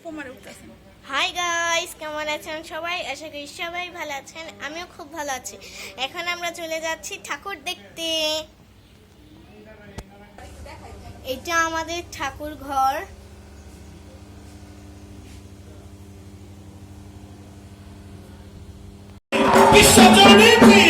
উপমারে উঠতেছেন hi guys কেমন আছেন সবাই? আশা করি সবাই ভালো আছেন আমিও খুব ভালো আছি। এখন আমরা চলে যাচ্ছি ঠাকুর দেখতে। এটা আমাদের ঠাকুর ঘর। বিশ্বজনীতি দুর্গা